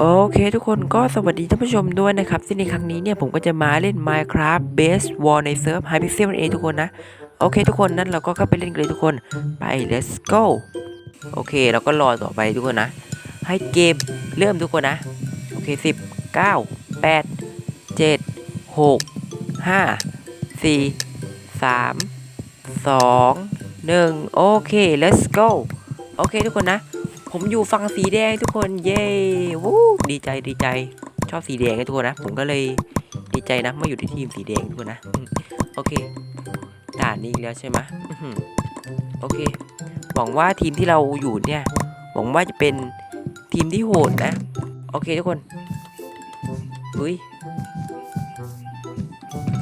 โอเคทุกคนก็สวัสดีท่านผู้ชมด้วยนะครับ ซึ่งในครั้งนี้เนี่ยผมก็จะมาเล่น Minecraft Base War ในเซิร์ฟ Hypixel นั่นเองทุกคนนะ โอเคทุกคนนั้นเราก็เข้าไปเล่นกันเลยทุกคนไป let's go โอเคเราก็รอต่อไปทุกคนนะ ให้เกมเริ่มทุกคนนะ โอเค 10 9 8 7 6 5 4 3 2 1 โอเค let's go โอเคทุกคนนะ ผมอยู่ฝั่งสีแดงทุกคนเย้วู้ดีใจดีใจชอบสีแดงนะทุกคนนะ ผมก็เลยดีใจนะมาอยู่ในทีมสีแดงทุกคนนะโอเคด่านนี้แล้วใช่ไหมโอเค หวังว่าทีมที่เราอยู่เนี่ย หวังว่าจะเป็นทีมที่โหดนะ โอเคทุกคนอุ้ย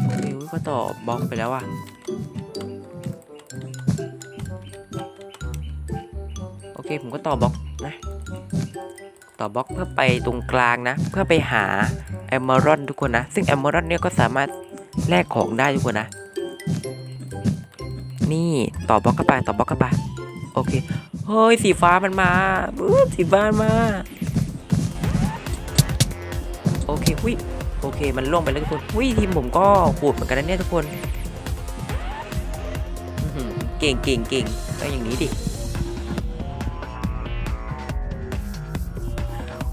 โอ้ยก็ต่อบล็อกไปแล้วอะ เคผมก็ต่อบล็อกนะ ต่อบล็อกเพื่อไปตรงกลางนะ เพื่อไปหาแอมเมอรอนทุกคนนะ ซึ่งแอมเมอรอนเนี่ยก็สามารถแลกของได้ทุกคนนะ นี่ต่อบล็อกเข้าไปต่อบล็อกเข้าไปโอเคเฮ้ยสีฟ้ามันมาบู๊สีฟ้ามาโอเคหุยโอเคมันล่วงไปแล้วทุกคนหุยทีมผมก็โหดเหมือนกันนะเนี่ยทุกคนเก่งเก่งเก่งก็อย่างนี้ดิ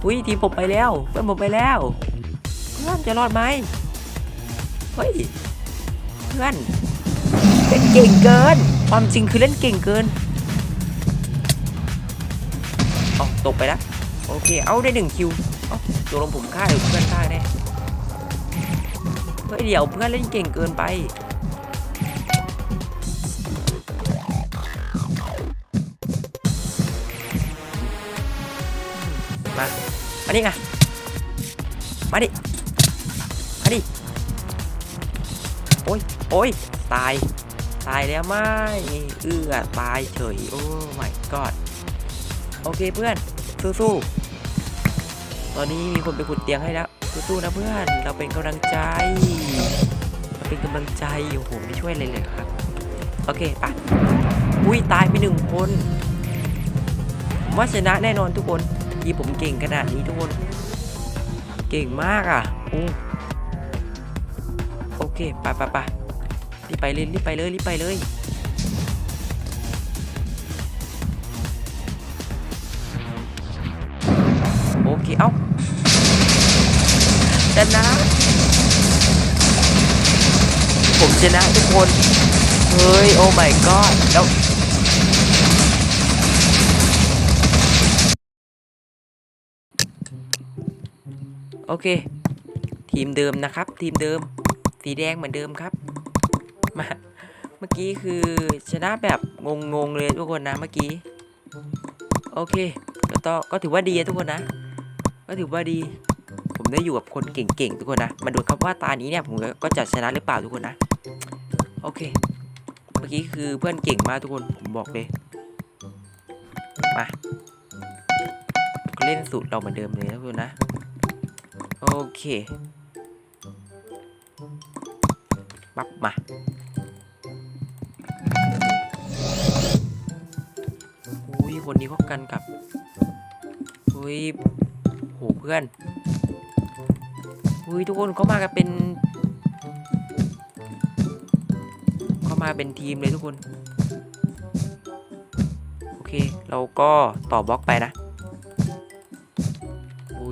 อุ้ยทีมผมไปแล้วเพื่อนผมไปแล้วเพื่อนจะรอดไหมเฮ้ยเพื่อนเล่นเก่งเกิน ความจริงคือเล่นเก่งเกินเอาตกไปแล้วโอเคเอาได้หนึ่งคิวเอาตัวลงผมฆ่าหรือเพื่อนฆ่าแน่เฮ้ยเดี๋ยวเพื่อนเล่นเก่งเกินไป ดิไงมาดิ มาดิ โอ้ย โอ้ย ตาย ตายแล้วไม่ เอื้อ ตายเฉย โอ้ my god โอเคเพื่อน สู้ๆ ตอนนี้มีคนไปขุดเตียงให้แล้ว สู้ๆนะเพื่อน เราเป็นกำลังใจ เราเป็นกำลังใจ โอ้โห ไม่ช่วยเลยเลยครับ โอเคไปอุ้ย ตายไปหนึ่งคนว่าชนะแน่นอนทุกคน ทีผมเก่งขนาดนี้ทุกคน เก่งมากอะโอ้โอเคไปไปไปรีบไปเลยรีบไปเลยรีบไปเลยโอเคเอ้าชนะผมชนะทุกคน เฮ้ย โอ้ my god แล้ว เค ทีมเดิมนะครับ ทีมเดิม สีแดงเหมือนเดิมครับ มาเมื่อกี้คือชนะแบบงงๆเลยทุกคนนะเมื่อกี้ โอเคก็ต่อก็ถือว่าดีทุกคนนะ ก็ถือว่าดี ผมได้อยู่กับคนเก่งๆทุกคนนะ มาดูครับว่าตานี้เนี่ยผมก็จะชนะหรือเปล่าทุกคนนะ โอเค เมื่อกี้คือเพื่อนเก่งมากทุกคน ผมบอกเลย มาเล่นสูตรเราเหมือนเดิมเลยนะทุกคนนะ โอเค ปั๊บมา อุ้ย คนนี้เขากันกับ อุ้ยโหเพื่อน อุ้ย ทุกคนเขามากันเป็นเขามาเป็นทีมเลยทุกคน โอเค เราก็ต่อบล็อกไปนะ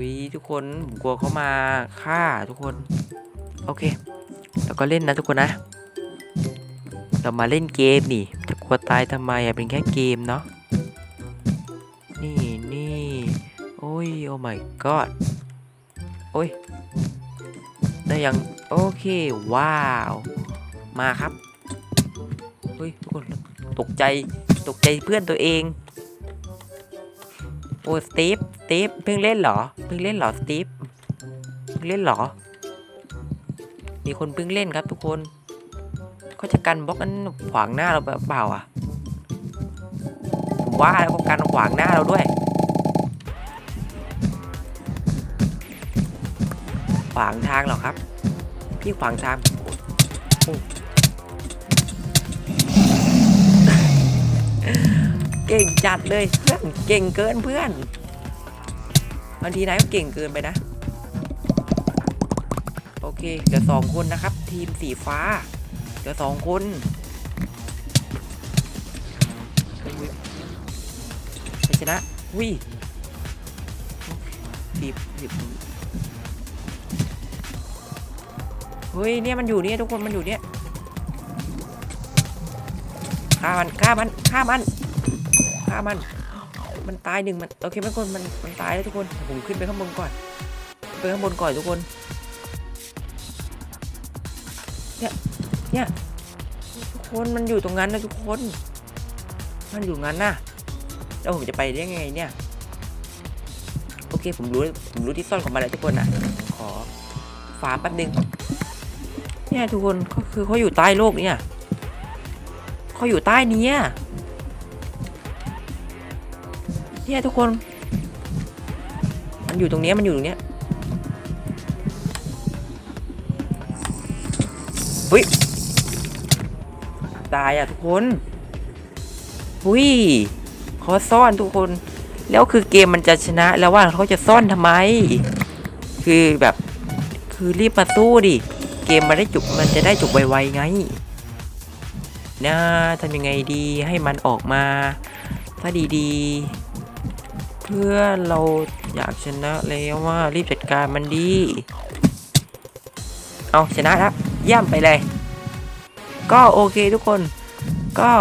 อุ้ยทุกคนผมกลัวเขามาฆ่าทุกคน โอเคแล้วก็เล่นนะทุกคนนะ เรามาเล่นเกมนี่จะกลัวตายทำไมอะเป็นแค่เกมเนาะนี่นี่โอ้ยโอ้ my god โอ้ยได้ยังโอเคว้าว มาครับเฮ้ยทุกคนตกใจตกใจเพื่อนตัวเอง โอ้สตีฟสตีฟเพิ่งเล่นเหรอเพิ่งเล่นเหรอสตีฟเพิ่งเล่นเหรอ มีคนเพิ่งเล่นครับทุกคนเขาจะกันบล็อกนั้นขวางหน้าเราแบบเปล่าอะผมว่าแล้วก็กันขวางหน้าเราด้วย ขวางทางเหรอครับ พี่ขวางทางโอ้ เก่งจัดเลยเพื่อนเก่งเกินเพื่อนบางทีนายก็เก่งเกินไปนะ โอเคเหลือสองคนนะครับ ทีมสีฟ้าเหลือสองคนไปชนะวิสิบสิบเฮ้ยเนี่ยมันอยู่เนี่ยทุกคนมันอยู่เนี่ยฆ่ามันฆ่ามันฆ่ามัน ฆ่ามัน มันตายหนึ่งมันโอเคมันคนมันมันตายแล้วทุกคนผมขึ้นไปข้างบนก่อนไปข้างบนก่อนทุกคนเนี่ยเนี่ยทุกคนมันอยู่ตรงนั้นนะทุกคน มันอยู่งั้นนะแล้วผมจะไปได้ยังไงเนี่ยโอเคผมรู้ผมรู้ที่ซ่อนของมันแล้วทุกคนนะขอฝาแป๊บนึงเนี่ยทุกคนก็คือเขาอยู่ใต้โลกเนี่ยเขาอยู่ใต้เนี้ย เนี่ยทุกคน มันอยู่ตรงนี้มันอยู่ตรงเนี้ยเฮ้ยตายอะทุกคนหุ้ยเขาซ่อนทุกคน แล้วคือเกมมันจะชนะแล้วว่าเขาจะซ่อนทำไม คือแบบคือรีบมาสู้ดิ เกมมันได้จุกมันจะได้จุกไวๆไงนะทำยังไงดีให้มันออกมาถ้าดีๆ พื่อเราอยากชนะแล้วว่ารีบจัดการมันดี เอาชนะแล้วเยี่ยมไปเลย ก็โอเคทุกคน ก็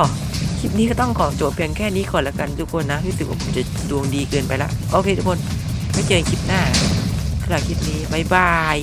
คลิปนี้ก็ต้องขอจบเพียงแค่นี้ก่อนละกันทุกคนนะรู้สึกว่าผมจะดวงดีเกินไปละโอเคทุกคนไม่เจอคลิปหน้าสำหรับคลิปนี้บ๊ายบาย